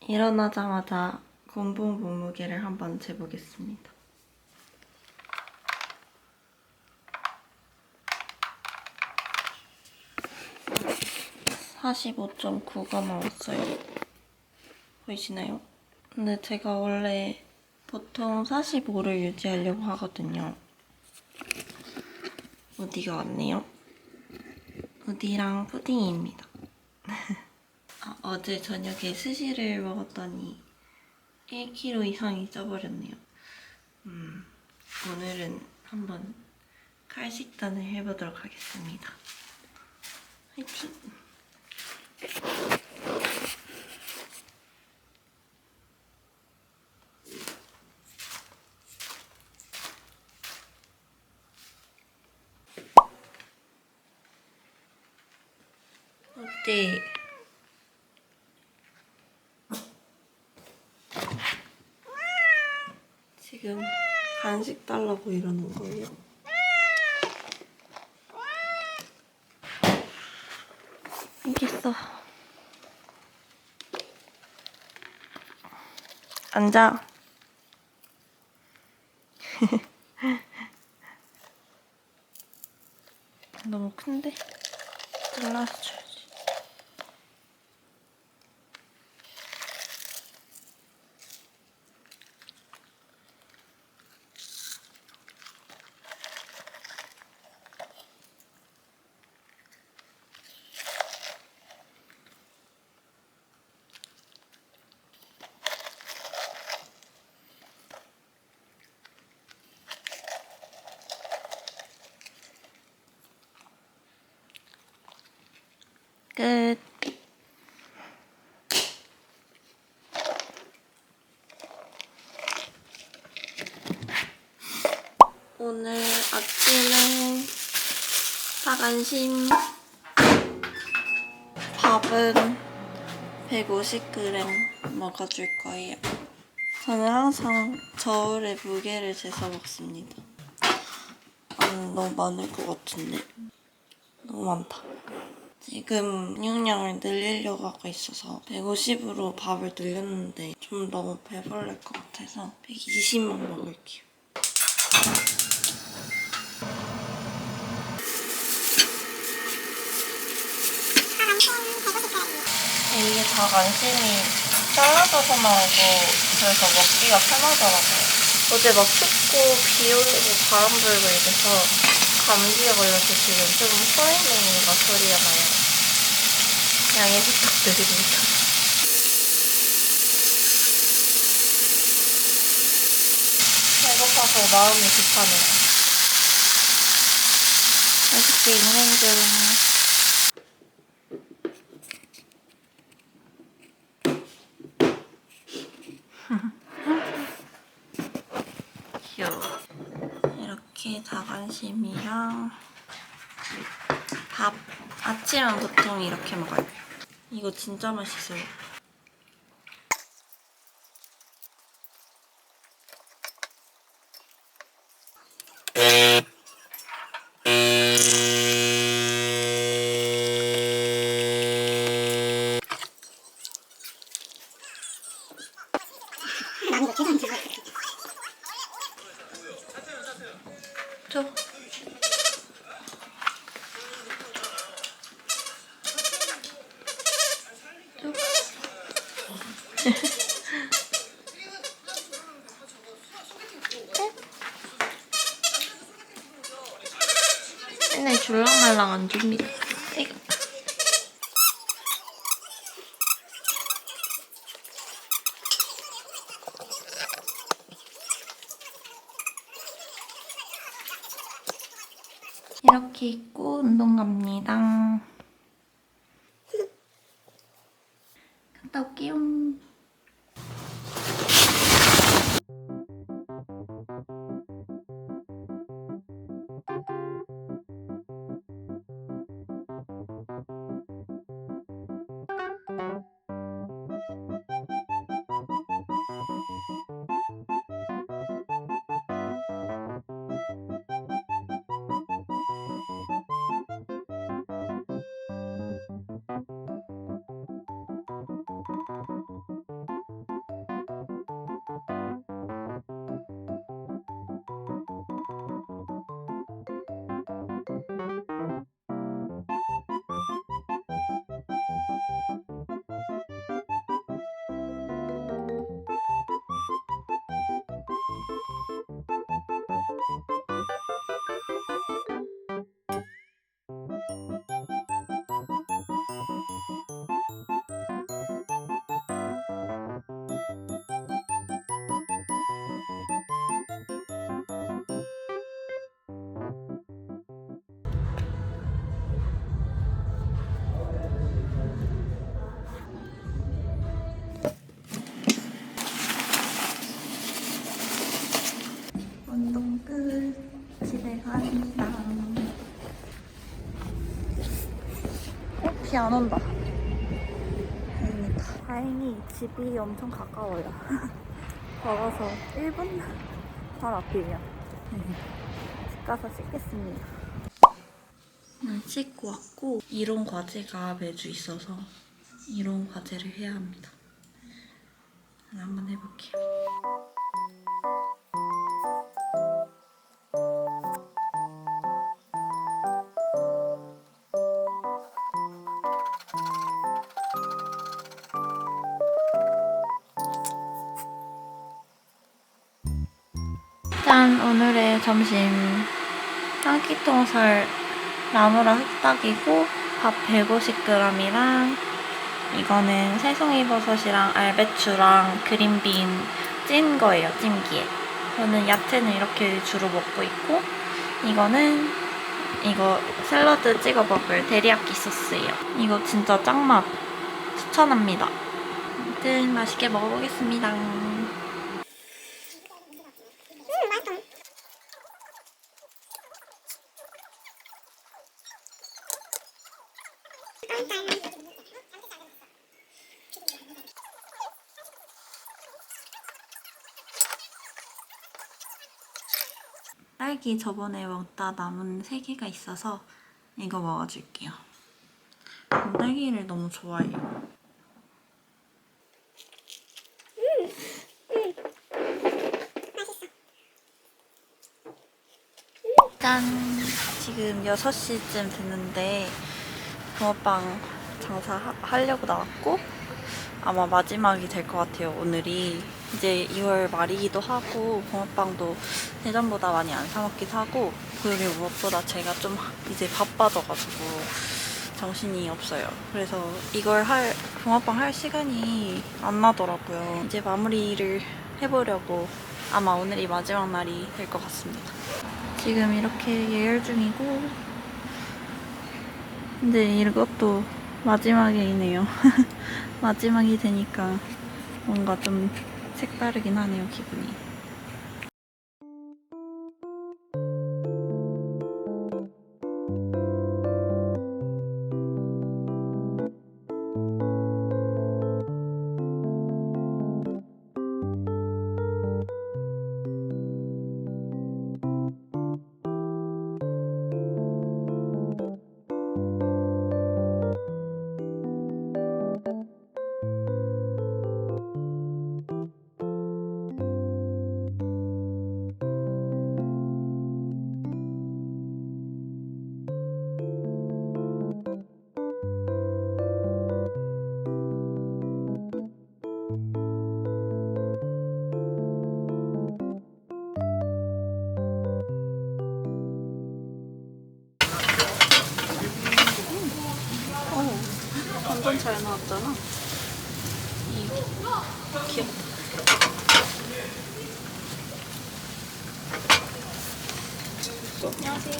일어나자마자 공복 몸무게를 한번 재보겠습니다. 45.9가 나왔어요. 보이시나요? 근데 제가 원래 보통 45를 유지하려고 하거든요. 우디가 왔네요. 우디랑 푸딩입니다. 아, 어제 저녁에 스시를 먹었더니 1kg 이상이 쪄버렸네요. 음, 오늘은 한번 칼식단을 해보도록 하겠습니다. 화이팅! 어때? 지금 달라고 이러는 거예요. 알겠어. 앉아. 너무 큰데? 잘라서 줘야지. 끝. 오늘 아침에 사간심 밥은 150g 먹어줄 거예요. 저는 항상 저울에 무게를 재서 먹습니다. 안 너무 많을 것 같은데 너무 많다. 지금 근육량을 늘리려고 하고 있어서 150으로 밥을 늘렸는데 좀 너무 배불릴 것 같아서 120만 먹을게요. 이게 다 간신히 잘라져서 나오고 그래서 먹기가 편하더라고요. 어제 막 춥고 비 오고 바람 불고 이래서 감기에 걸려서 지금 좀 소리맹이가 소리가 나요. 양해 부탁드립니다. 배고파서 마음이 급하네요. 맛있게 있는 중. 이렇게 다간심이랑 밥. 아침은 보통 이렇게 먹어요. 이거 진짜 맛있어요. 줘. 맨날 줄랑말랑 안 줍니다. 이렇게 입고 운동 갑니다. 갔다 올게요. thank you 비안 온다. 다행이다. 다행히 집이 엄청 가까워요. 걸어서 1분 바로 앞이에요. 집 가서 씻겠습니다. 오늘 씻고 왔고 이론 과제가 매주 있어서 이론 과제를 해야 합니다. 한번 해볼게요. 짠! 오늘의 점심 한끼통살 나무랑 흑닭이고 밥 150g이랑 이거는 새송이 버섯이랑 알배추랑 그린빈 찐 거예요, 찜기에. 저는 야채는 이렇게 주로 먹고 있고 이거는 이거 샐러드 찍어 먹을 데리야끼 소스예요. 이거 진짜 짱맛 추천합니다. 아무튼 맛있게 먹어보겠습니다. 딸기 저번에 먹다 남은 3개가 있어서 이거 먹어줄게요. 전 딸기를 너무 좋아해요. 짠! 지금 6시쯤 됐는데 붕어빵 장사 하, 하려고 나왔고 아마 마지막이 될 것 같아요 오늘이. 이제 2월 말이기도 하고 붕어빵도 예전보다 많이 안 사 먹기도 하고 그리고 무엇보다 제가 좀 이제 바빠져가지고 정신이 없어요. 그래서 이걸 할 붕어빵 할 시간이 안 나더라고요. 이제 마무리를 해보려고 아마 오늘이 마지막 날이 될 것 같습니다. 지금 이렇게 예열 중이고 근데 이것도 마지막이네요. 마지막이 되니까 뭔가 좀 색다르긴 하네요, 기분이.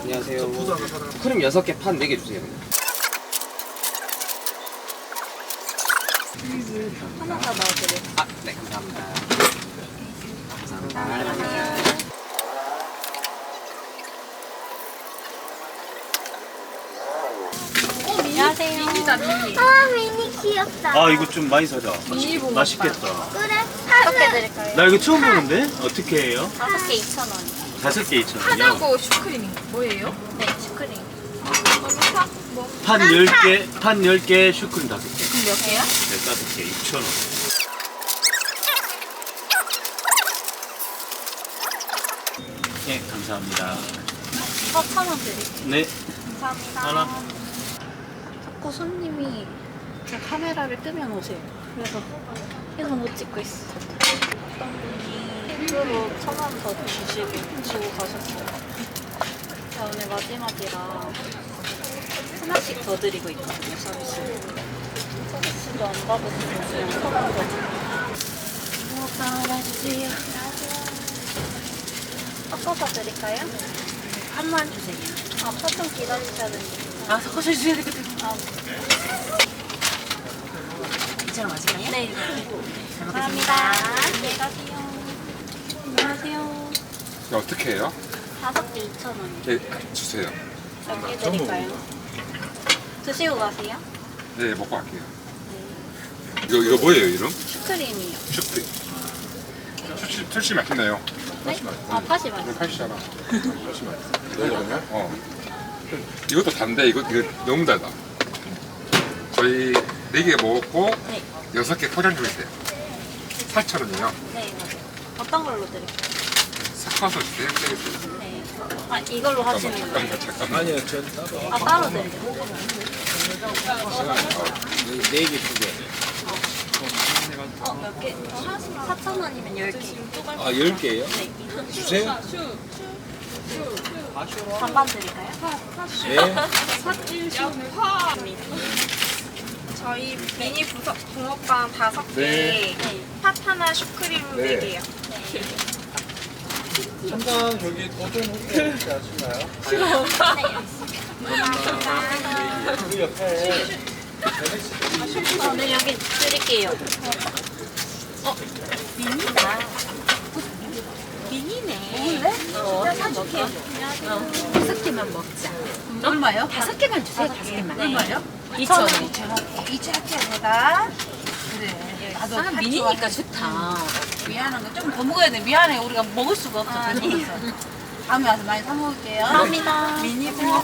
안녕하세요. 크림 6개 판 4개 주세요. 하나 다 넣어드려. 아, 네, 감사합니다. 안녕하세요. 아 미니 귀엽다. 아 이거 좀 많이 사자. 맛있겠다. 그래 어떻게 하나 드릴까요? 나 이거 처음 보는데 어떻게 해요? 다섯 개 2,000원. 다섯 개 2천 원이요. 하나고 슈크림이 뭐예요? 네, 슈크림. 판 10개, 판 10개, 슈크림 다섯 개. 그럼 몇 개야? 네, 다섯 개 6천 원. 네, 감사합니다. 4,000원 드릴게요. 네, 감사합니다. 하나. 자꾸 손님이 제 카메라를 끄면 오세요. 그래서 계속 못 찍고 있어. 어떤 분이 일부러 천원 더 주시게 주고 가셨어요. 제가 오늘 마지막이라 하나씩 더 드리고 있거든요, 서비스. 서비스도 안 받으시면 그냥 천원 더. 뭐가 알아주세요. 섞어서 드릴까요? 한만 주세요. 아, 기다리셔야 되는데. 아, 섞어서 주셔야 되거든. 아, 2천 원 맞을까요? 네. 잘 감사합니다. 먹겠습니다. 안녕히 가세요. 안녕하세요. 어떻게 해요? 다섯 개 2,000원이요. 네, 주세요. 몇 개 드릴까요? 드시고 가세요? 네, 먹고 갈게요. 이거 이거 뭐예요, 이름? 슈크림이요. 슈크림. 출시 출시 맛있네요. 네? 아, 팥이 맛있어. 이거 팔시잖아. 이거거든요. 어. 이것도 단데 이거 이거 너무 달다. 저희 네 개 먹었고 네. 여섯 개 포장 중이세요. 8천 원이요. 네, 맞아요. 어떤 걸로 드릴까요? 섞어서 드리겠습니다. 네. 아, 이걸로 하시는 거예요? 잠깐만, 잠깐만. 아니요, 전 따로. 아, 따로 드릴게요. 네개 두 개. 어, 몇 개? 4,000원이면 10개. 아, 열 개예요? 네. 주세요. 반반 드릴까요? 네. 저희 미니 부서, 붕어빵 다섯 개, 네. 팥 하나, 슈크림 네 개요. 잠깐 저기 도전 혹시 아시나요? 그 옆에 어, 네, 여기 드릴게요. 다섯 개만 먹자. 얼마요? 다섯 개만 주세요. 다섯 개만. 얼마요? 2천 원. 2,000원입니다. 그래. 나도 아, 미니니까 좋다. 미안한 거 좀 더 먹어야 돼. 미안해. 우리가 먹을 수가 없어. 배고파서. 다음에 와서 많이 사 먹을게요. 감사합니다. 미니 붕어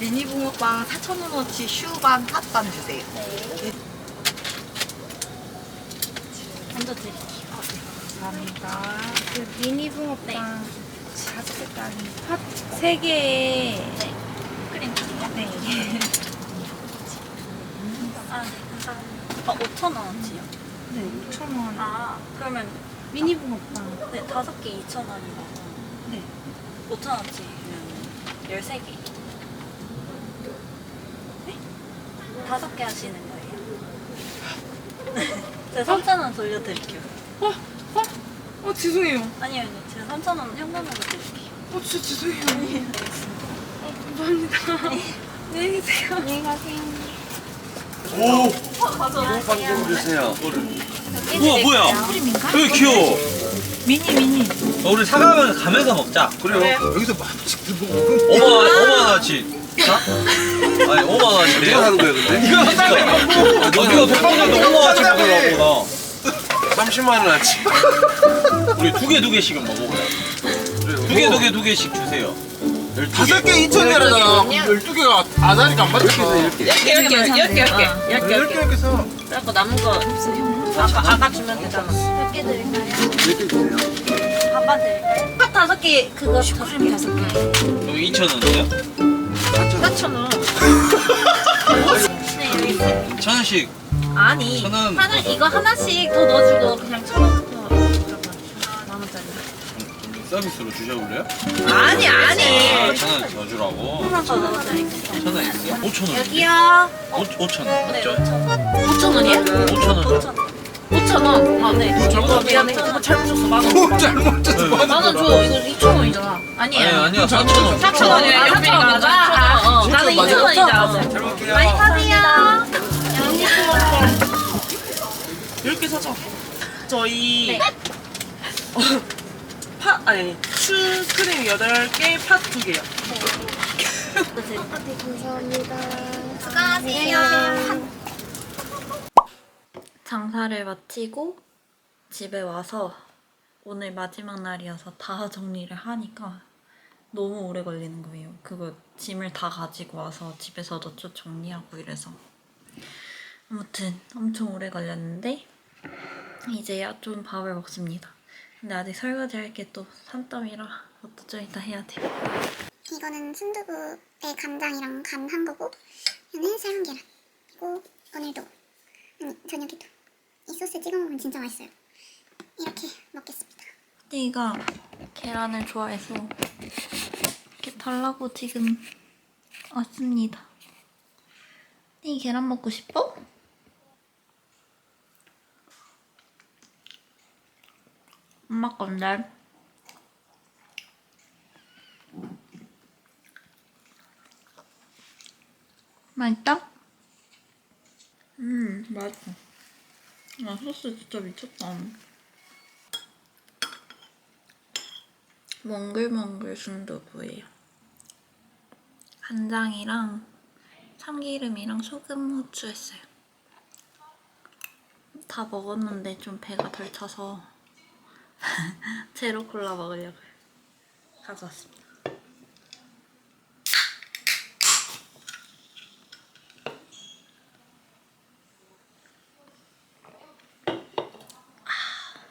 미니 붕어빵 4,000원어치 슈반 핫반 주세요. 먼저 드릴게요. 감사합니다. 그 미니 붕어빵 개까지 팥세 개에 크림 드릴게요. 네. 아, 네, 감사합니다. 어, 5,000원어치요? 네, 5,000원. 아, 그러면 미니 붕어빵. 네, 다섯 개 2,000원이고. 네. 5,000원치 면 13개. 네? 다섯 개 하시는 거예요? 제가 3,000원 돌려드릴게요. 어, 죄송해요. 아니요, 아니요. 제가 3,000원 현금으로 드릴게요. 어, 진짜 죄송해요. 안녕히 계세요. 안녕히 가세요. 오! 안녕하세요. 주세요. 우와, 뭐야? 왜 귀여워? 미니, 미니. 어, 우리 사과하면 가면서 먹자. 그래요. 여기서 막 5만 원, 5만 원어치. 아니 5만 원어치. 누가 사는 거야, 근데? 이거 진짜. 너가 백반에도 5만 원어치 먹으라고 30만 원 아치. 나. 우리 두 개 두 개씩은 먹어보자. 두개 두 개 두 개씩 주세요. 다섯 개 2천원이라잖아. 12개가 다 다니까 안 맞겠어. 10개. 10개, 10개, 10개. 10개 이렇게 사. 그래갖고 남은 거 아까, 아까 주면 되잖아. 몇 개 드릴까요? 10개 주세요. 반반 드릴까요? 팥 다섯 개, 그거 슈크림 다섯 개. 여기 2천 원이요? 4,000원. 네, 여기 있어요. 천 원씩. 아니, 천 원. 하나, 이거 하나씩 더 넣어주고 그냥 천 원. 서비스로 주셔볼래요? 아니, 아니. 아, 천원 더 주라고. 하나 더 넣어드릴게요. 천원 있어요? 5천 원. 여기요. 5천 네, 원. 맞죠? 5천 원이야? 5천 원. 5,000원. 5천 원. 아, 네. 잘못 미안해. 이거 잘못 줬어. 만 원. 어, 잘못 줬어. 만원 줘. 이거 2천 원이잖아. 아니 아니야. 아니야 4천 원. 4천 원이야. 4천 원 맞아. 아, 어. 나는 2천 원이잖아. 잘 먹게요. 많이 사세요. 10개 사자. 저희 네. 팥, 아니, 슈크림 8개, 팥 2개요. 네, 감사합니다. 수고하세요. 장사를 마치고 집에 와서 오늘 마지막 날이어서 다 정리를 하니까 너무 오래 걸리는 거예요. 그거 짐을 다 가지고 와서 집에서도 좀 정리하고 이래서 아무튼 엄청 오래 걸렸는데 이제야 좀 밥을 먹습니다. 근데 아직 설거지 할 게 또 산더미라 그것도 좀 이따 해야 돼요. 이거는 순두부에 간장이랑 간 한 거고 이거는 삶은 계란 그리고 오늘도 아니 저녁에도 이 소스 찍어 먹으면 진짜 맛있어요 이렇게 먹겠습니다 띠가 계란을 좋아해서 이렇게 달라고 지금 왔습니다. 띠 계란 먹고 싶어? 엄마 건데. 맛있다? 음, 맛있어. 아, 소스 진짜 미쳤다. 몽글몽글 순두부예요. 간장이랑 참기름이랑 소금, 후추 했어요. 다 먹었는데 좀 배가 덜 차서 제로 콜라 먹으려고 가져왔습니다. 아.